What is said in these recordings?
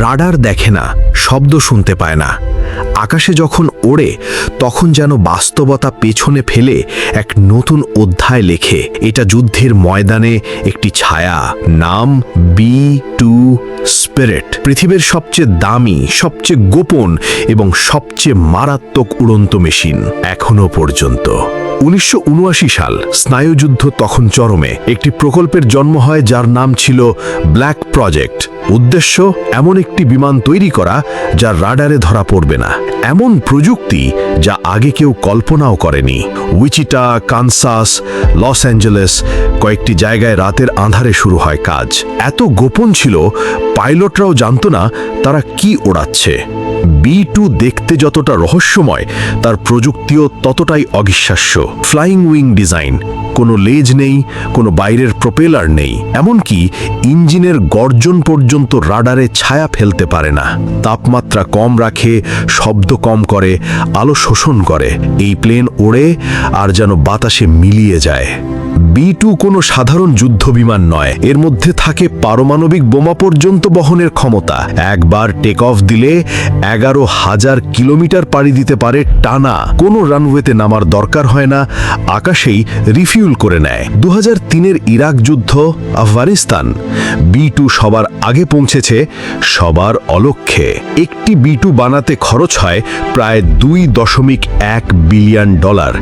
Radar দেখে না, শব্দ শুনতে পায় না। আকাশে যখন ওড়ে, তখন যেন বাস্তবতা পেছনে ফেলে এক নতুন অধ্যায় লেখে। এটা যুদ্ধের ময়দানে একটি ছায়া, নাম বি টু স্পিরিট পৃথিবীর সবচেয়ে দামি, সবচেয়ে গোপন এবং সবচেয়ে মারাত্মক উড়ন্ত মেশিন এখনও পর্যন্ত। উনিশশো উনআশি সাল, স্নায়ুযুদ্ধ তখন চরমে। একটি প্রকল্পের জন্ম হয় যার নাম ছিল ব্ল্যাক প্রজেক্ট উদ্দেশ্য, এমন একটি বিমান তৈরি করা যা রাডারে ধরা পড়বে না। এমন প্রযুক্তি যা আগে কেউ কল্পনাও করেনি। উইচিটা কানসাস লস অ্যাঞ্জেলেস কয়েকটি জায়গায় রাতের আঁধারে শুরু হয় কাজ। এত গোপন ছিল, পাইলটরাও জানত না তারা কি ওড়াচ্ছে। বি টু দেখতে যতটা রহস্যময়, তার প্রযুক্তিও ততটাই অবিশ্বাস্য। ফ্লাইং উইং ডিজাইন কোনো লেজ নেই, কোনো বাইরের প্রোপেলার নেই, এমনকি ইঞ্জিনের গর্জন পর্যন্ত রাডারে ছায়া ফেলতে পারে না। তাপমাত্রা কম রাখে, শব্দ কম করে, আলো শোষণ করে, এই প্লেন ওড়ে আর যেন বাতাসে মিলিয়ে যায়। বি টু কোনো সাধারণ যুদ্ধ বিমান নয়। এর মধ্যে থাকে পারমাণবিক বোমা পর্যন্ত বহনের ক্ষমতা। একবার টেক অফ দিলে এগারো হাজার কিলোমিটার পাড়ি দিতে পারে টানা। কোনো রানওয়েতে নামার দরকার হয় না। আকাশেই রিফিউল করে নেয়। দু তিনের ইরাক যুদ্ধ, আফগানিস্তান। বি টু সবার আগে পৌঁছেছে, সবার অলক্ষ্যে। একটি বি টু বানাতে খরচ হয় প্রায় দুই দশমিক এক বিলিয়ন ডলার।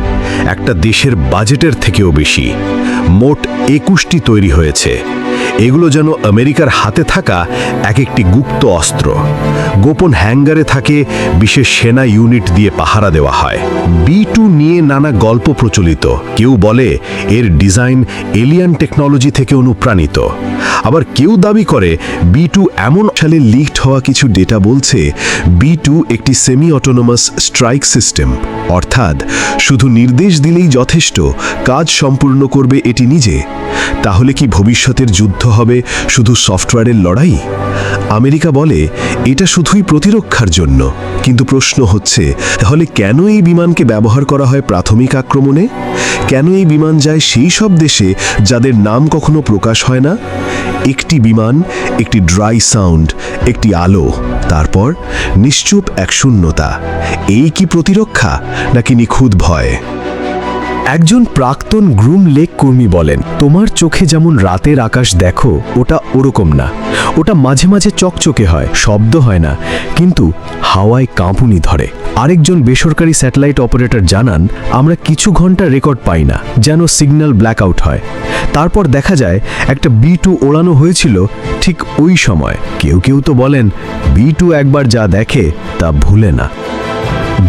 একটা দেশের বাজেটের থেকেও বেশি। মোট একুশটি তৈরি হয়েছে। এগুলো যেন আমেরিকার হাতে থাকা এক একটি গুপ্ত অস্ত্র। গোপন হ্যাঙ্গারে থাকে বিশেষ সেনা ইউনিট দিয়ে পাহারা দেওয়া হয়। বি টু নিয়ে নানা গল্প প্রচলিত। কেউ বলে এর ডিজাইন এলিয়ান টেকনোলজি থেকে অনুপ্রাণিত। আবার কেউ দাবি করে বি টু এমন সালে লিকড হওয়া কিছু ডেটা বলছে বি টু একটি সেমি অটোনোমাস স্ট্রাইক সিস্টেম। অর্থাৎ শুধু নির্দেশ দিলেই যথেষ্ট, কাজ সম্পূর্ণ করবে এটি নিজে। তাহলে কি ভবিষ্যতের যুদ্ধ হবে শুধু সফটওয়্যারের লড়াই? আমেরিকা বলে, এটা শুধুই প্রতিরক্ষার জন্য। কিন্তু প্রশ্ন হচ্ছে, তাহলে কেন এই বিমানকে ব্যবহার করা হয় প্রাথমিক আক্রমণে? কেন এই বিমান যায় সেই সব দেশে যাদের নাম কখনো প্রকাশ হয় না? একটি বিমান, একটি ড্রাই সাউন্ড, একটি আলো, তারপর নিশ্চুপ এক শূন্যতা। এই কি প্রতিরক্ষা, নাকি নিখুঁত ভয়? একজন প্রাক্তন গ্রুম লেক কর্মী বলেন, তোমার চোখে যেমন রাতের আকাশ দেখো, ওটা ওরকম না। ওটা মাঝে মাঝে চকচকে হয়, শব্দ হয় না, কিন্তু হাওয়ায় কাঁপুনি ধরে। আরেকজন বেসরকারি স্যাটেলাইট অপারেটর জানান, আমরা কিছু ঘণ্টা রেকর্ড পাই না, যেন সিগন্যাল ব্ল্যাকআউট হয়। তারপর দেখা যায়, একটা বি টু ওড়ানো হয়েছিল ঠিক ওই সময়। কেউ কেউ তো বলেন, বি টু একবার যা দেখে, তা ভুলে না।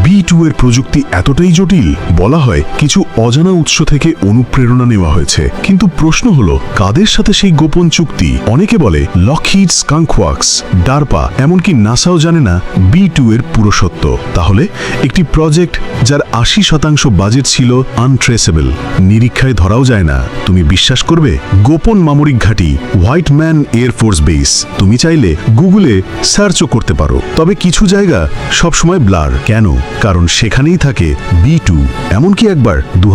বি টু এর প্রযুক্তি এতটাই জটিল, বলা হয় কিছু অজানা উৎস থেকে অনুপ্রেরণা নেওয়া হয়েছে। কিন্তু প্রশ্ন হলো, কাদের সাথে সেই গোপন চুক্তি? অনেকে বলে লকহিড স্কাঙ্কওয়াক্স ডারপা এমনকি নাসাও জানে না বি টু এর পুরো সত্য। তাহলে একটি প্রজেক্ট যার আশি শতাংশ বাজেট ছিল আনট্রেসেবল নিরীক্ষায় ধরাও যায় না। তুমি বিশ্বাস করবে? গোপন মামরিক ঘাঁটি হোয়াইট ম্যান এয়ারফোর্স বেস তুমি চাইলে গুগলে সার্চও করতে পারো। তবে কিছু জায়গা সবসময় ব্লার কেন? কারণ সেখানেই থাকে বি টু। এমনকি একবার দু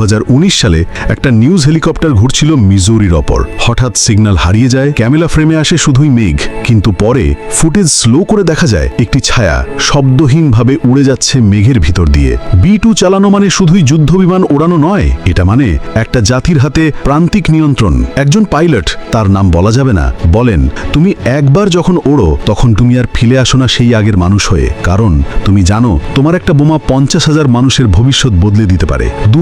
সালে একটা নিউজ হেলিকপ্টার ঘুরছিল মিজোরির ওপর। হঠাৎ সিগন্যাল হারিয়ে যায় ক্যামেলা ফ্রেমে আসে শুধুই মেঘ। কিন্তু পরে ফুটেজ স্লো করে দেখা যায়, একটি ছায়া শব্দহীনভাবে উড়ে যাচ্ছে মেঘের ভিতর দিয়ে। বি টু চালানো মানে শুধুই যুদ্ধ বিমান ওড়ানো নয়, এটা মানে একটা জাতির হাতে প্রান্তিক নিয়ন্ত্রণ। একজন পাইলট, তার নাম বলা যাবে না, বলেন, তুমি একবার যখন ওড়ো, তখন তুমি আর ফিরে আসো না সেই আগের মানুষ হয়ে। কারণ, তুমি জানো, তোমার একটা বোমা পঞ্চাশ হাজার মানুষের ভবিষ্যৎ বদলে দিতে পারে। দু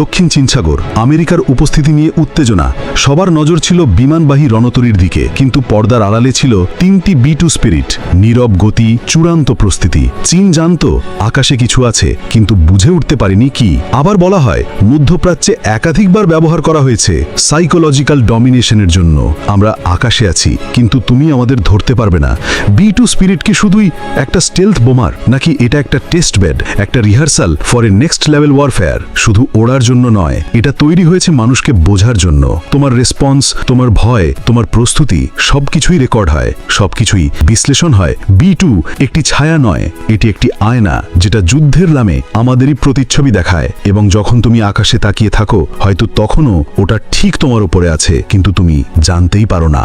দক্ষিণ চীনসাগর, আমেরিকার উপস্থিতি নিয়ে উত্তেজনা। সবার নজর ছিল বিমানবাহী রণতরীর দিকে, কিন্তু পর্দার আড়ালে ছিল তিনটি বি টু স্পিরিট। নীরব গতি, চূড়ান্ত প্রস্তুতি। চীন জানত, আকাশে কিছু আছে, কিন্তু বুঝে উঠতে পারেনি কি। আবার বলা হয়, মধ্যপ্রাচ্যে একাধিকবার ব্যবহার করা হয়েছে সাইকোলজিক্যাল ডমিনেশনের জন্য। আমরা আকাশে আছি, কিন্তু তুমি আমাদের ধরতে পারবে না। বি টু স্পিরিট কি শুধুই একটা স্টেলথ বোমার, নাকি এটা একটা টেস্ট বেড একটা rehearsal for a next level warfare শুধু ওড়ার জন্য নয়, এটা তৈরি হয়েছে মানুষকে বোঝার জন্য। তোমার রেসপন্স তোমার ভয়, তোমার প্রস্তুতি সবকিছুই রেকর্ড হয়। সবকিছুই বিশ্লেষণ হয়। বি টু একটি ছায়া নয়, এটি একটি আয়না, যেটা যুদ্ধের নামে আমাদেরই প্রতিচ্ছবি দেখায়। এবং যখন তুমি আকাশে তাকিয়ে থাকো, হয়তো তখনও ওটা ঠিক তোমার উপরে আছে, কিন্তু তুমি জানতেই পারো না।